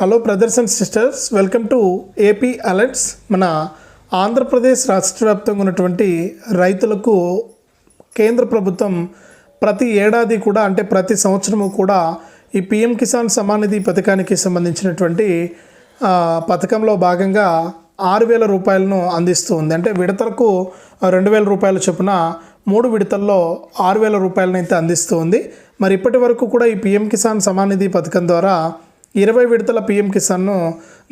Hello brothers and sisters welcome to AP alerts మన ఆంధ్రప్రదేశ్ రాష్ట్ర వ్యాప్తంగా ఉన్నటువంటి రైతులకు కేంద్ర ప్రభుత్వం ప్రతి ఏడాది కూడా అంటే ప్రతి సంవత్సరము కూడా ఈ పిఎం కిసాన్ సమానిధి పథకానికి సంబంధించినటువంటి పథకంలో భాగంగా ఆరు వేల రూపాయలను అందిస్తూ ఉంది. అంటే విడతలకు రెండు వేల రూపాయల చొప్పున మూడు విడతల్లో ఆరు వేల రూపాయలను అయితే అందిస్తూ ఉంది. మరి ఇప్పటి వరకు కూడా ఈ పిఎం కిసాన్ సమానిధి పథకం ద్వారా ఇరవై విడతల పిఎం కిసాన్ను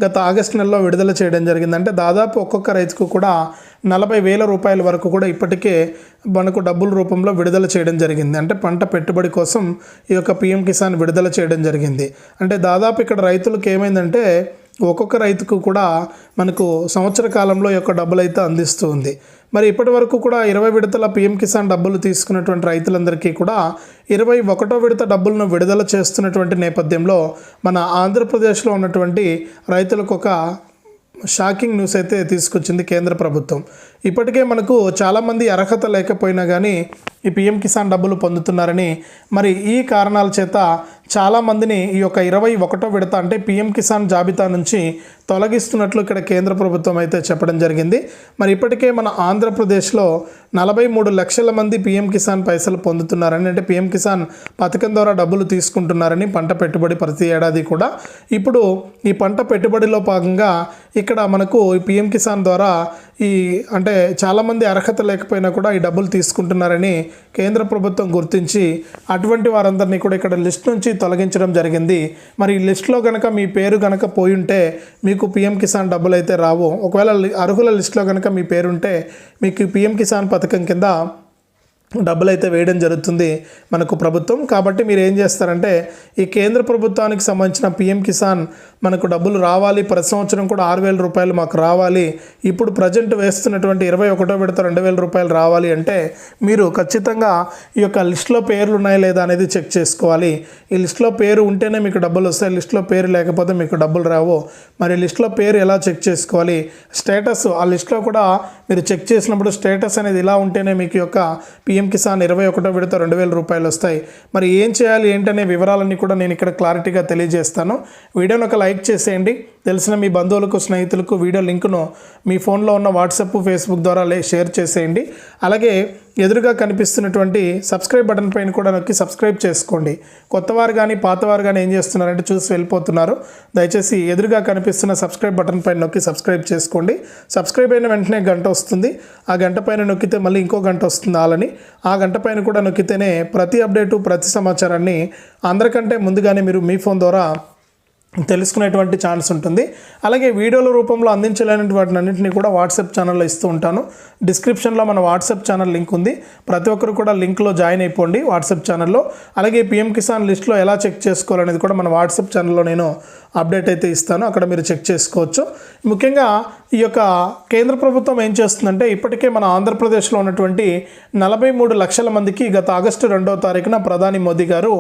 గత ఆగస్టు నెలలో విడుదల చేయడం జరిగింది. అంటే దాదాపు ఒక్కొక్క రైతుకు కూడా నలభై వేల రూపాయల వరకు కూడా ఇప్పటికే మనకు డబ్బుల రూపంలో విడుదల చేయడం జరిగింది. అంటే పంట పెట్టుబడి కోసం ఈ యొక్క పిఎం కిసాన్ విడుదల చేయడం జరిగింది. అంటే దాదాపు ఇక్కడ రైతులకు ఏమైందంటే ఒక్కొక్క రైతుకు కూడా మనకు సంవత్సర కాలంలో ఈ యొక్క డబ్బులు అయితే అందిస్తూ ఉంది. మరి ఇప్పటి వరకు కూడా ఇరవై విడతల పీఎం కిసాన్ డబ్బులు తీసుకున్నటువంటి రైతులందరికీ కూడా ఇరవై ఒకటో విడత డబ్బులను విడుదల చేస్తున్నటువంటి నేపథ్యంలో మన ఆంధ్రప్రదేశ్లో ఉన్నటువంటి రైతులకు ఒక షాకింగ్ న్యూస్ అయితే తీసుకొచ్చింది కేంద్ర ప్రభుత్వం. ఇప్పటికే మనకు చాలామంది అర్హత లేకపోయినా కానీ ఈ పిఎం కిసాన్ డబ్బులు పొందుతున్నారని. మరి ఈ కారణాల చేత చాలామందిని ఈ యొక్క ఇరవై ఒకటో విడత అంటే పిఎం కిసాన్ జాబితా నుంచి తొలగిస్తున్నట్లు ఇక్కడ కేంద్ర ప్రభుత్వం అయితే చెప్పడం జరిగింది. మరి ఇప్పటికే మన ఆంధ్రప్రదేశ్లో నలభై మూడు లక్షల మంది పిఎం కిసాన్ పైసలు పొందుతున్నారని అంటే పిఎం కిసాన్ పథకం ద్వారా డబ్బులు తీసుకుంటున్నారని పంట పెట్టుబడి ప్రతి ఏడాది కూడా. ఇప్పుడు ఈ పంట పెట్టుబడిలో భాగంగా ఇక్కడ మనకు ఈ పిఎం కిసాన్ ద్వారా ఈ అంటే చాలామంది అర్హత లేకపోయినా కూడా ఈ డబ్బులు తీసుకుంటున్నారని కేంద్ర ప్రభుత్వం గుర్తించి అటువంటి వారందరినీ కూడా ఇక్కడ లిస్ట్ నుంచి తొలగించడం జరిగింది. మరి ఈ లిస్ట్లో కనుక మీ పేరు కనుక పోయి ఉంటే మీకు పిఎం కిసాన్ డబ్బులు అయితే రావు. ఒకవేళ అర్హుల లిస్ట్లో కనుక మీ పేరు ఉంటే మీకు పిఎం కిసాన్ పథకం కింద డబ్బులు అయితే వేయడం జరుగుతుంది మనకు ప్రభుత్వం. కాబట్టి మీరు ఏం చేస్తారంటే ఈ కేంద్ర ప్రభుత్వానికి సంబంధించిన పిఎం కిసాన్ మనకు డబ్బులు రావాలి ప్రతి సంవత్సరం కూడా ఆరు వేల రూపాయలు మాకు రావాలి. ఇప్పుడు ప్రజెంట్ వేస్తున్నటువంటి ఇరవై ఒకటో విడత రెండు వేల రూపాయలు రావాలి అంటే మీరు ఖచ్చితంగా ఈ యొక్క లిస్ట్లో పేర్లు ఉన్నాయా లేదా అనేది చెక్ చేసుకోవాలి. ఈ లిస్ట్లో పేరు ఉంటేనే మీకు డబ్బులు వస్తాయి లిస్ట్లో పేరు లేకపోతే మీకు డబ్బులు రావు. మరి లిస్ట్లో పేరు ఎలా చెక్ చేసుకోవాలి? స్టేటస్ ఆ లిస్ట్లో కూడా మీరు చెక్ చేసినప్పుడు స్టేటస్ అనేది ఇలా ఉంటేనే మీకు యొక్క పిఎం కిసాన్ ఇరవై ఒకటో విడత రెండు వేల రూపాయలు వస్తాయి. మరి ఏం చేయాలి ఏంటనే వివరాలన్నీ కూడా నేను ఇక్కడ క్లారిటీగా తెలియజేస్తాను. వీడియోని ఒక లైక్ చేసేయండి. తెలిసిన మీ బంధువులకు స్నేహితులకు వీడియో లింకును మీ ఫోన్లో ఉన్న వాట్సాప్ ఫేస్బుక్ ద్వారా షేర్ చేసేయండి. అలాగే ఎదురుగా కనిపిస్తున్నటువంటి సబ్స్క్రైబ్ బటన్ పైన కూడా నొక్కి సబ్స్క్రైబ్ చేసుకోండి. కొత్తవారు కానీ పాతవారు కానీ ఏం చేస్తున్నారంటే చూసి వెళ్ళిపోతున్నారు. దయచేసి ఎదురుగా కనిపిస్తున్న సబ్స్క్రైబ్ బటన్ పైన నొక్కి సబ్స్క్రైబ్ చేసుకోండి. సబ్స్క్రైబ్ అయిన వెంటనే గంట వస్తుంది. ఆ గంట పైన నొక్కితే మళ్ళీ ఇంకో గంట వస్తుంది ఆలని. ఆ గంట పైన కూడా నొక్కితేనే ప్రతి అప్డేటు ప్రతి సమాచారాన్ని అందరికంటే ముందుగానే మీరు మీ ఫోన్ ద్వారా తెలుసుకునేటువంటి ఛాన్స్ ఉంటుంది. అలాగే వీడియోల రూపంలో అందించలేనటువంటి వాటిని అన్నింటినీ కూడా వాట్సాప్ ఛానల్లో ఇస్తూ ఉంటాను. డిస్క్రిప్షన్లో మన వాట్సాప్ ఛానల్ లింక్ ఉంది. ప్రతి ఒక్కరు కూడా లింక్లో జాయిన్ అయిపోండి వాట్సాప్ ఛానల్లో. అలాగే పిఎం కిసాన్ లిస్ట్లో ఎలా చెక్ చేసుకోవాలనేది కూడా మన వాట్సాప్ ఛానల్లో నేను అప్డేట్ అయితే ఇస్తాను. అక్కడ మీరు చెక్ చేసుకోవచ్చు. ముఖ్యంగా ఈ యొక్క కేంద్ర ప్రభుత్వం ఏం చేస్తుందంటే ఇప్పటికే మన ఆంధ్రప్రదేశ్లో ఉన్నటువంటి నలభై మూడు లక్షల మందికి గత ఆగస్టు రెండవ తారీఖున ప్రధాని మోదీ గారు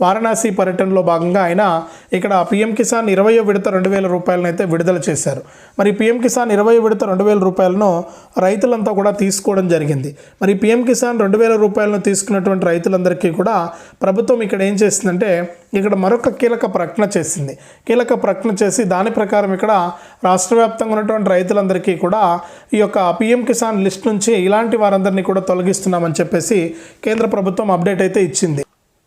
వారణాసి పర్యటనలో భాగంగా ఆయన ఇక్కడ పిఎం కిసాన్ ఇరవయో విడత రెండు వేల రూపాయలను అయితే విడుదల చేశారు. మరి పిఎం కిసాన్ ఇరవై విడత రెండు వేల రూపాయలను రైతులంతా కూడా తీసుకోవడం జరిగింది. మరి పిఎం కిసాన్ రెండు వేల రూపాయలను తీసుకున్నటువంటి రైతులందరికీ కూడా ప్రభుత్వం ఇక్కడ ఏం చేస్తుందంటే ఇక్కడ మరొక కీలక ప్రకటన చేసింది. కీలక ప్రకటన చేసి దాని ప్రకారం ఇక్కడ రాష్ట్ర వ్యాప్తంగా ఉన్నటువంటి రైతులందరికీ కూడా ఈ యొక్క పిఎం కిసాన్ లిస్ట్ నుంచి ఇలాంటి వారందరినీ కూడా తొలగిస్తున్నామని చెప్పేసి కేంద్ర ప్రభుత్వం అప్డేట్ అయితే ఇచ్చింది.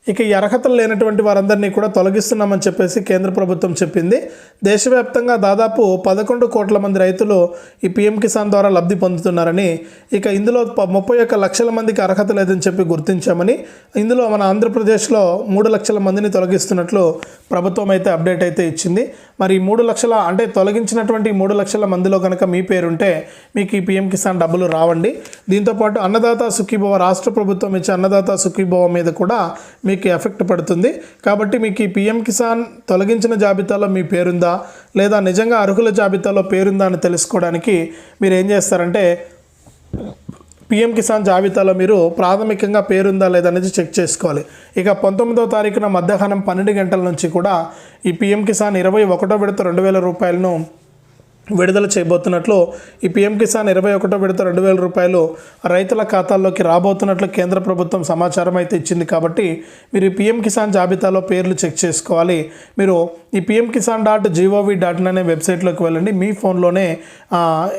ఇక ఈ అర్హతలు లేనటువంటి వారందరినీ కూడా తొలగిస్తున్నామని చెప్పేసి కేంద్ర ప్రభుత్వం చెప్పింది. దేశవ్యాప్తంగా దాదాపు పదకొండు కోట్ల మంది రైతులు ఈ పీఎం కిసాన్ ద్వారా లబ్ధి పొందుతున్నారని ఇక ఇందులో ప- ముప్పై ఒక్క లక్షల మందికి అర్హత లేదని చెప్పి గుర్తించామని ఇందులో మన ఆంధ్రప్రదేశ్లో మూడు లక్షల మందిని తొలగిస్తున్నట్లు ప్రభుత్వం అయితే అప్డేట్ అయితే ఇచ్చింది. మరి ఈ మూడు లక్షల అంటే తొలగించినటువంటి మూడు లక్షల మందిలో కనుక మీ పేరుంటే మీకు ఈ పీఎం కిసాన్ డబ్బులు రావండి. దీంతోపాటు అన్నదాత సుఖీభవ రాష్ట్ర ప్రభుత్వం ఇచ్చే అన్నదాత సుఖీభవ మీద కూడా మీకు ఎఫెక్ట్ పడుతుంది. కాబట్టి మీకు ఈ పిఎం కిసాన్ తొలగించిన జాబితాలో మీ పేరుందా? లేదా నిజంగా అర్హుల జాబితాలో పేరుందా అని తెలుసుకోవడానికి మీరు ఏం చేస్తారంటే పిఎం కిసాన్ జాబితాలో మీరు ప్రాథమికంగా పేరుందా లేదా అనేది చెక్ చేసుకోవాలి. ఇక పంతొమ్మిదో తారీఖున మధ్యాహ్నం పన్నెండు గంటల నుంచి కూడా ఈ పిఎం కిసాన్ ఇరవై ఒకటో విడత రెండు వేల రూపాయలను విడుదల చేయబోతున్నట్లు ఈ పీఎం కిసాన్ ఇరవై ఒకటో విడత రెండు వేల రూపాయలు రైతుల ఖాతాల్లోకి రాబోతున్నట్లు కేంద్ర ప్రభుత్వం సమాచారం అయితే ఇచ్చింది కాబట్టి మీరు పీఎం కిసాన్ జాబితాలో పేర్లు చెక్ చేసుకోవాలి. మీరు ఈ PM Kisan dot G O V dot in అనే వెబ్సైట్లోకి వెళ్ళండి. మీ ఫోన్లోనే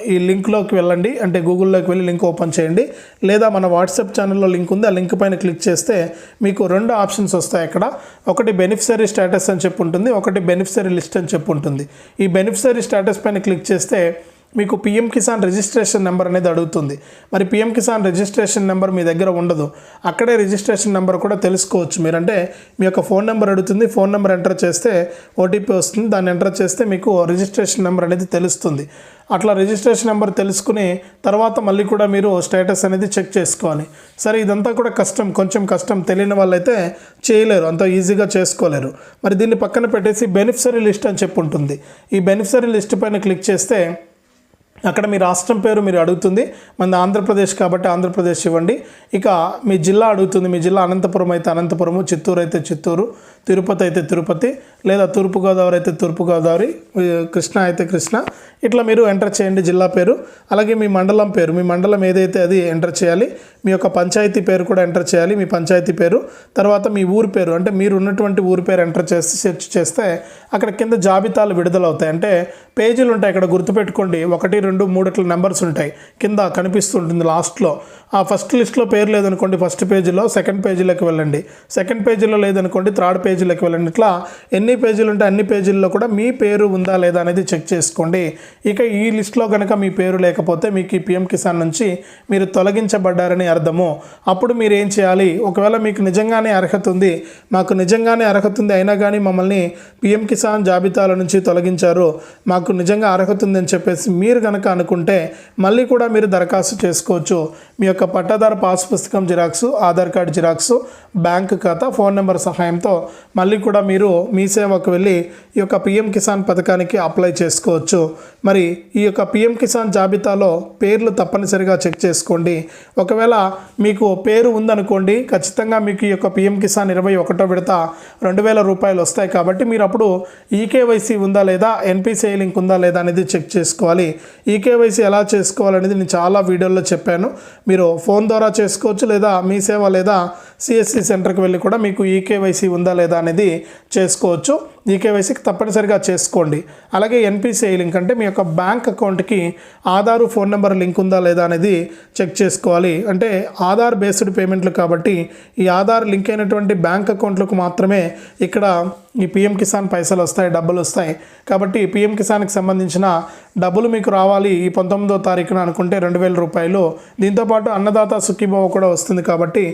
ఈ లింక్లోకి వెళ్ళండి. అంటే గూగుల్లోకి వెళ్ళి లింక్ ఓపెన్ చేయండి. లేదా మన వాట్సాప్ ఛానల్లో లింక్ ఉంది. ఆ లింక్ పైన క్లిక్ చేస్తే మీకు రెండు ఆప్షన్స్ వస్తాయి అక్కడ. ఒకటి బెనిఫిషరీ స్టేటస్ అని చెప్పి ఉంటుంది. ఒకటి బెనిఫిషరీ లిస్ట్ అని చెప్పి ఉంటుంది. ఈ బెనిఫిషరీ స్టేటస్ పైన క్లిక్ చేస్తే మీకు పిఎం కిసాన్ రిజిస్ట్రేషన్ నెంబర్ అనేది అడుగుతుంది. మరి పిఎం కిసాన్ రిజిస్ట్రేషన్ నెంబర్ మీ దగ్గర ఉండదు. అక్కడే రిజిస్ట్రేషన్ నెంబర్ కూడా తెలుసుకోవచ్చు. మీరంటే మీ యొక్క ఫోన్ నెంబర్ అడుగుతుంది. ఫోన్ నెంబర్ ఎంటర్ చేస్తే ఓటీపీ వస్తుంది. దాన్ని ఎంటర్ చేస్తే మీకు రిజిస్ట్రేషన్ నెంబర్ అనేది తెలుస్తుంది. అట్లా రిజిస్ట్రేషన్ నెంబర్ తెలుసుకుని తర్వాత మళ్ళీ కూడా మీరు స్టేటస్ అనేది చెక్ చేసుకోవాలి. సరే ఇదంతా కూడా కష్టం. కొంచెం కష్టం. తెలియని వాళ్ళైతే చేయలేరు. అంత ఈజీగా చేసుకోలేరు. మరి దీన్ని పక్కన పెట్టేసి బెనిఫిషరీ లిస్ట్ అని చెప్పి ఉంటుంది. ఈ బెనిఫిషరీ లిస్ట్ పైన క్లిక్ చేస్తే అక్కడ మీ రాష్ట్రం పేరు మీరు అడుగుతుంది. మన ఆంధ్రప్రదేశ్ కాబట్టి ఆంధ్రప్రదేశ్ ఇవ్వండి. ఇక మీ జిల్లా అడుగుతుంది. మీ జిల్లా అనంతపురం అయితే అనంతపురము చిత్తూరు అయితే చిత్తూరు. తిరుపతి అయితే తిరుపతి లేదా తూర్పుగోదావరి అయితే తూర్పుగోదావరి కృష్ణ అయితే కృష్ణ. ఇట్లా మీరు ఎంటర్ చేయండి జిల్లా పేరు. అలాగే మీ మండలం పేరు. మీ మండలం ఏదైతే అది ఎంటర్ చేయాలి మీ యొక్క పంచాయతీ పేరు కూడా ఎంటర్ చేయాలి మీ పంచాయతీ పేరు. తర్వాత మీ ఊరి పేరు అంటే మీరు ఉన్నటువంటి ఊరి పేరు ఎంటర్ చేసి సెర్చ్ చేస్తే అక్కడ కింద జాబితాలు విడుదలవుతాయి. అంటే పేజీలు ఉంటాయి ఇక్కడ గుర్తుపెట్టుకోండి. ఒకటి రెండు మూడు ఇట్లా నెంబర్స్ ఉంటాయి. కింద కనిపిస్తుంటుంది లాస్ట్లో. ఆ ఫస్ట్ లిస్ట్లో పేరు లేదనుకోండి ఫస్ట్ పేజీలో సెకండ్ పేజీలోకి వెళ్ళండి. సెకండ్ పేజీలో లేదనుకోండి థర్డ్ పేజీలకు వెళ్ళండి. ఇట్లా ఎన్ని పేజీలు ఉంటే అన్ని పేజీల్లో కూడా మీ పేరు ఉందా లేదా అనేది చెక్ చేసుకోండి. ఇక ఈ లిస్ట్లో కనుక మీ పేరు లేకపోతే మీకు ఈ పిఎం కిసాన్ నుంచి మీరు తొలగించబడ్డారని అర్థము. అప్పుడు మీరు ఏం చేయాలి? ఒకవేళ మీకు నిజంగానే అర్హత ఉంది మాకు నిజంగానే అర్హత ఉంది అయినా కానీ మమ్మల్ని పిఎం కిసాన్ జాబితాల నుంచి తొలగించారు మాకు నిజంగా అర్హత ఉందని చెప్పేసి మీరు కనుక అనుకుంటే మళ్ళీ కూడా మీరు దరఖాస్తు చేసుకోవచ్చు. మీ యొక్క పట్టాదారు పాస్ పుస్తకం Xerox Aadhaar card Xerox bank ఖాతా ఫోన్ నెంబర్ సహాయంతో మళ్ళీ కూడా మీరు మీ సేవకు వెళ్ళి ఈ యొక్క పిఎం కిసాన్ పథకానికి అప్లై చేసుకోవచ్చు. మరి ఈ యొక్క పిఎం కిసాన్ జాబితాలో పేర్లు తప్పనిసరిగా చెక్ చేసుకోండి. ఒకవేళ మీకు పేరు ఉందనుకోండి ఖచ్చితంగా మీకు ఈ యొక్క పిఎం కిసాన్ ఇరవై ఒకటో విడత రెండు వేల రూపాయలు వస్తాయి కాబట్టి మీరు అప్పుడు ఈకేవైసీ ఉందా లేదా ఎన్పిసిఐ లింక్ ఉందా లేదా అనేది చెక్ చేసుకోవాలి. ఈకేవైసీ ఎలా చేసుకోవాలనేది నేను చాలా వీడియోల్లో చెప్పాను. మీరు ఫోన్ ద్వారా చేసుకోవచ్చు లేదా మీ సేవ లేదా సిఎస్సి సెంటర్కి వెళ్ళి కూడా మీకు ఈకేవైసీ ఉందా లేదా అనేది చేసుకోవచ్చు. ఈకేవైసీకి తప్పనిసరిగా చేసుకోండి. అలాగే ఎన్పిసిఐ లింక్ అంటే మీ యొక్క బ్యాంక్ అకౌంట్కి ఆధారు ఫోన్ నెంబర్ లింక్ ఉందా లేదా అనేది చెక్ చేసుకోవాలి. అంటే ఆధార్ బేస్డ్ పేమెంట్లు కాబట్టి ఈ ఆధార్ లింక్ అయినటువంటి బ్యాంక్ అకౌంట్లకు మాత్రమే ఇక్కడ ఈ పిఎం కిసాన్ పైసలు వస్తాయి డబ్బులు వస్తాయి. కాబట్టి పిఎం కిసాన్కి సంబంధించిన డబ్బులు మీకు రావాలి ఈ పంతొమ్మిదో తారీఖున అనుకుంటే రెండు వేల రూపాయలు. దీంతోపాటు అన్నదాత సుఖీభావ కూడా వస్తుంది కాబట్టి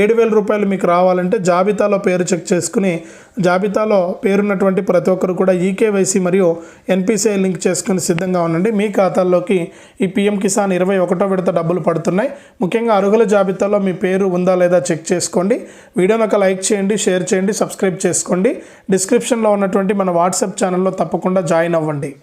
ఏడు వేల రూపాయలు మీకు రావాలంటే జాబితాలో పేరు చెక్ చేసుకుని జాబితాలో పేరున్నటువంటి ప్రతి ఒక్కరు కూడా ఈకేవైసీ మరియు ఎన్పిసిఐ లింక్ చేసుకుని సిద్ధంగా ఉండండి. మీ ఖాతాల్లోకి ఈ పిఎం కిసాన్ ఇరవై ఒకటో విడత డబ్బులు పడుతున్నాయి. ముఖ్యంగా అర్హుల జాబితాలో మీ పేరు ఉందా లేదా చెక్ చేసుకోండి. వీడియోని ఒక లైక్ చేయండి షేర్ చేయండి సబ్స్క్రైబ్ చేసుకోండి. డిస్క్రిప్షన్లో ఉన్నటువంటి మన వాట్సాప్ ఛానల్లో తప్పకుండా జాయిన్ అవ్వండి.